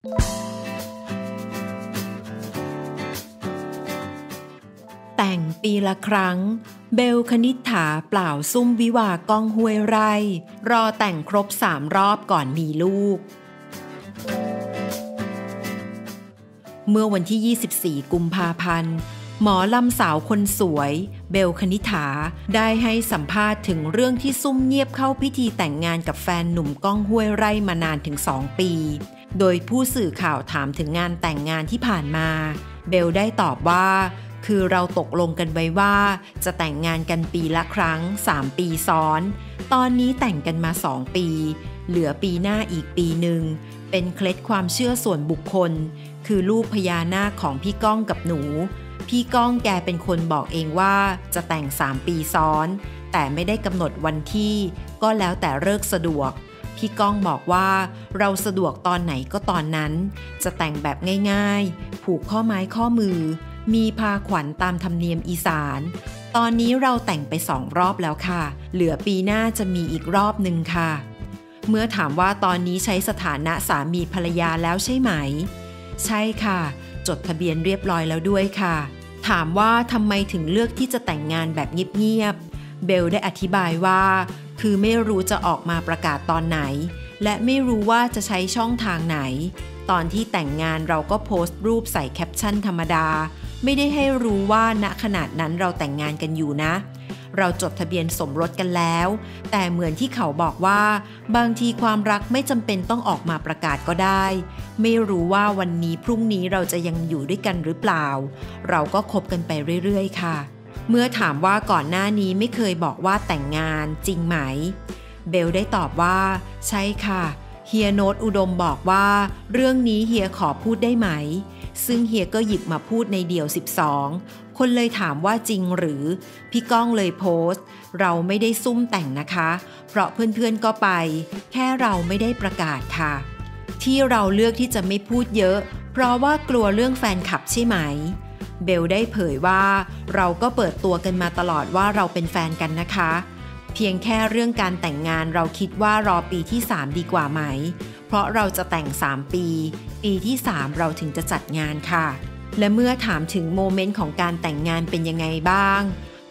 แต่งปีละครั้ง เบลคณิษฐาเปล่าซุ่มวิวาก้องห้วยไร่ รอแต่งครบสามรอบก่อนมีลูก เมื่อวันที่ 24 กุมภาพันธ์ หมอลำสาวคนสวย เบลคณิษฐาได้ให้สัมภาษณ์ถึงเรื่องที่ซุ่มเงียบเข้าพิธีแต่งงานกับแฟนหนุ่มก้องห้วยไร่มานานถึงสองปี โดยผู้สื่อข่าวถามถึงงานแต่งงานที่ผ่านมา เบลได้ตอบว่า คือเราตกลงกันไว้ว่า จะแต่งงานกันปีละครั้ง 3 ปีซ้อน ตอนนี้แต่งกันมา 2 ปี เหลือปีหน้าอีกปีหนึ่ง เป็นเคล็ดความเชื่อส่วนบุคคล คือลูกพญานาคของพี่ก้องกับหนู พี่ก้องแกเป็นคนบอกเองว่าจะแต่ง 3 ปีซ้อน แต่ไม่ได้กำหนดวันที่ ก็แล้วแต่เลิกสะดวก พี่ก้องบอกว่าเราสะดวกตอนไหนก็ตอนนั้น จะแต่งแบบง่ายๆ ผูกข้อไม้ข้อมือ มีพาขวัญตามธรรมเนียมอีสาน ตอนนี้เราแต่งไปสองรอบแล้วค่ะ เหลือปีหน้าจะมีอีกรอบหนึ่งค่ะ เมื่อถามว่าตอนนี้ใช้สถานะสามีภรรยาแล้วใช่ไหม ใช่ค่ะ จดทะเบียนเรียบร้อยแล้วด้วยค่ะ ถามว่าทำไมถึงเลือกที่จะแต่งงานแบบเงียบๆเบลได้อธิบายว่า คือไม่รู้จะออกมาประกาศตอนไหน และไม่รู้ว่าจะใช้ช่องทางไหน ตอนที่แต่งงานเราก็โพสต์รูปใส่แคปชั่นธรรมดา ไม่ได้ให้รู้ว่าณขนาดนั้นเราแต่งงานกันอยู่นะ เราจดทะเบียนสมรสกันแล้ว แต่เหมือนที่เขาบอกว่า บางทีความรักไม่จำเป็นต้องออกมาประกาศก็ได้ ไม่รู้ว่าวันนี้พรุ่งนี้เราจะยังอยู่ด้วยกันหรือเปล่า เราก็คบกันไปเรื่อยๆ ค่ะ เมื่อถามว่าก่อนหน้านี้ไม่เคยบอกว่าแต่งงานจริงไหม เบลได้ตอบว่า ใช่ค่ะเฮียโนตอุดมบอกว่า เรื่องนี้เฮียขอพูดได้ไหม ซึ่งเฮียก็หยิบมาพูดในเดี่ยว 12 คนเลยถามว่าจริงหรือ พี่ก้องเลยโพสต์ เราไม่ได้ซุ่มแต่งนะคะ เพราะเพื่อนๆก็ไป แค่เราไม่ได้ประกาศค่ะ ที่เราเลือกที่จะไม่พูดเยอะ เพราะว่ากลัวเรื่องแฟนคลับใช่ไหม เบลได้เผยว่า เราก็เปิดตัวกันมาตลอดว่าเราเป็นแฟนกันนะคะ เพียงแค่เรื่องการแต่งงานเราคิดว่ารอปีที่ 3 ดีกว่าไหม เพราะเราจะแต่ง 3 ปี ปีที่ 3 เราถึงจะจัดงานค่ะ และเมื่อถามถึงโมเมนต์ของการแต่งงานเป็นยังไงบ้าง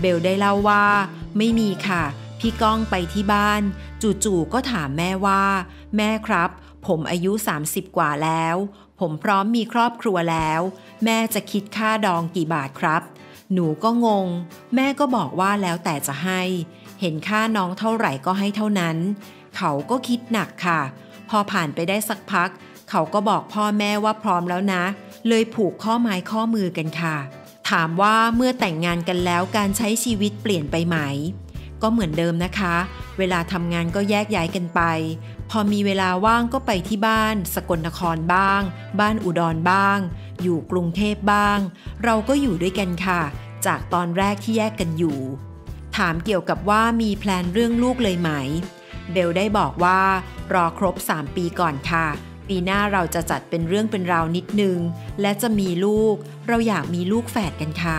เบลได้เล่าว่า ไม่มีค่ะ พี่ก้องไปที่บ้าน จู่ๆก็ถามแม่ว่า แม่ครับ ผมอายุ 30 กว่าแล้ว ผมพร้อมมีครอบครัวแล้ว แม่จะคิดค่าดองกี่บาทครับ หนูก็งง แม่ก็บอกว่าแล้วแต่จะให้ เห็นค่าน้องเท่าไหร่ก็ให้เท่านั้น เขาก็คิดหนักค่ะ พอผ่านไปได้สักพัก เขาก็บอกพ่อแม่ว่าพร้อมแล้วนะ เลยผูกข้อไม้ข้อมือกันค่ะ ถามว่าเมื่อแต่งงานกันแล้วการใช้ชีวิตเปลี่ยนไปไหม ก็เหมือนเดิมนะคะ เวลาทำงานก็แยกย้ายกันไป พอมีเวลาว่างก็ไปที่บ้าน สกลนครบ้าง บ้านอุดรบ้าง อยู่กรุงเทพบ้าง เราก็อยู่ด้วยกันค่ะ จากตอนแรกที่แยกกันอยู่ ถามเกี่ยวกับว่ามีแพลนเรื่องลูกเลยไหม เบลได้บอกว่ารอครบ 3 ปีก่อนค่ะ ปีหน้าเราจะจัดเป็นเรื่องเป็นราวนิดนึง และจะมีลูก เราอยากมีลูกแฝดกันค่ะ